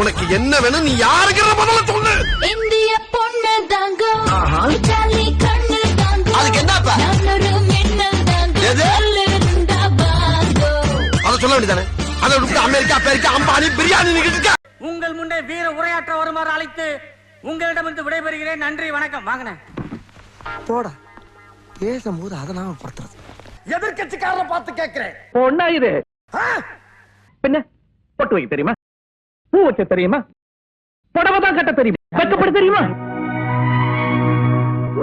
உனக்கு என்ன வேணும் நீ யாருக்கிற முதல்ல சொல்லு. இந்திய பொண்ணு தாங்க இட்டாலி கண்ணு தாங்க அதுக்கு என்னப்பா? அத சொல்ல வேண்டியதானே? அதை விட்டு அமெரிக்கா அமெரிக்கா அம்பானி பிரியாணி இருக்க. உங்கள் முன்னே வீர உரையாற்ற வருமாறு அழைத்து உங்களிடமிருந்து விடைபெறுகிறேன். நன்றி வணக்கம். வாங்கினேன். போடா. பேசும்போது அதை நாம படுத்துறது எதிர்கட்சிக்காரரை பார்த்து கேட்கிறேன். பொண்ணா இது? பின்ன பொட்டு வைக்க தெரியுமா? பூ வச்ச தெரியுமா? புடவை தான் கட்ட தெரியுமா? வெக்கப்பட தெரியுமா?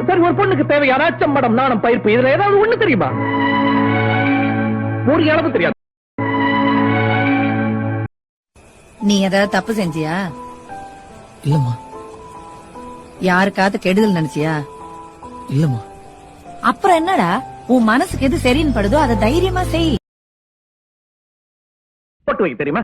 சரி ஒரு பொண்ணுக்கு தேவையான அச்சம் மடம் நாணம் பயிர்ப்பு இதுல ஏதாவது ஒண்ணு தெரியுமா? ஒரு அளவு தெரியாது. நீ ஏதாவது தப்பு செஞ்சியா? இல்லம்மா. யாருக்காவது கெடுதல் நினைச்சியா? இல்லம்மா. அப்புறம் என்னடா? உன் மனசுக்கு எது சரின்னு படுதோ அதை தைரியமா செய். பொட்டு வைக்க தெரியுமா?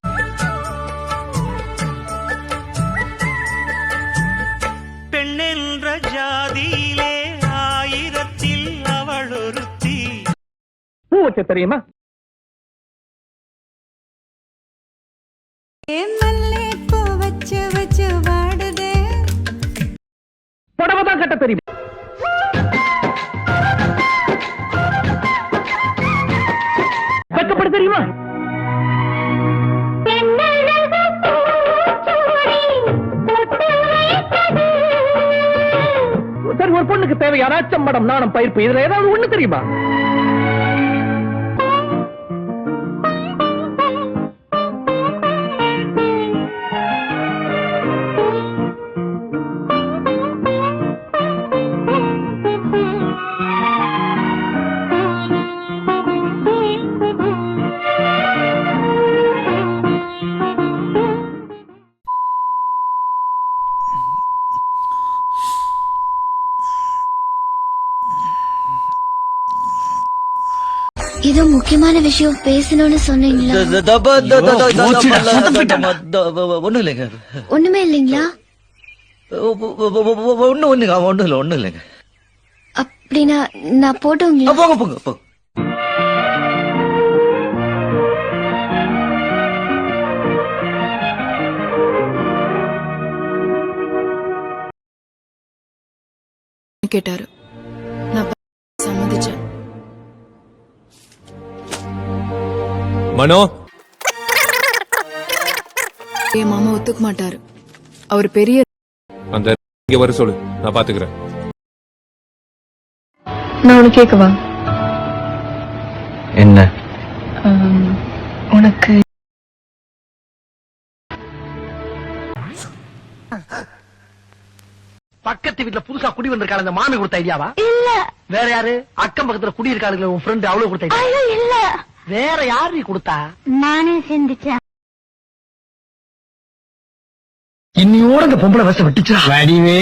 பூ வச்ச தெரியுமா? வச்சு வச்சு வாடுதே? புடவை தான் கட்ட தெரியுமா. வெக்கப்பட தெரியுமா? சரி ஒரு பொண்ணுக்கு தேவையான அச்சம் மடம் நாணம் பயிர்ப்பு இதுல ஏதாவது ஒண்ணு தெரியுமா? இது முக்கியமான விஷயம் பேசணும்னு சொன்னீங்களா ஒண்ணும் இல்லைங்க ஒண்ணுமே இல்லைங்களா ஒண்ணு ஒண்ணுங்க ஒண்ணும் இல்ல ஒண்ணும் இல்லைங்க அப்படின்னா நான் போட்டுங்களா போங்க போங்க போங்க கேட்டாரு மனோ? என் மாமா ஒத்துக்க மாட்டாரு. அவர் பெரிய அந்த இங்க வர சொல்லு. நான் பாத்துக்கிறேன். நான் உனக்கு கேட்கவா என்ன? உனக்கு பக்கத்து வீட்டுல புதுசா குடி வந்திருக்காள் அந்த மாமி கொடுத்த ஐடியாவா? இல்ல. வேற யாரு? அக்கம் பக்கத்துல குடி இருக்காளுங்களே உன் ஃப்ரெண்ட் அவ்வளவு கொடுத்த idea? இல்ல. வேற யாரு நீ கொடுத்தா? நானே சிந்திச்சேன். இன்னியோட இந்த பொம்பளை வச விட்டுச்சா? வடிவே.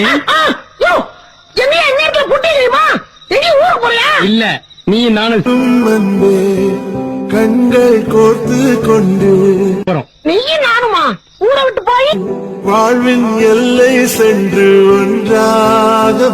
இல்ல நீ நானும். அன்பே கண்கள் கோர்த்து கொண்டு. நீயும் நானுமா? ஊரை விட்டு போய்? வாழ்வின் எல்லை சென்று ஒன்றாக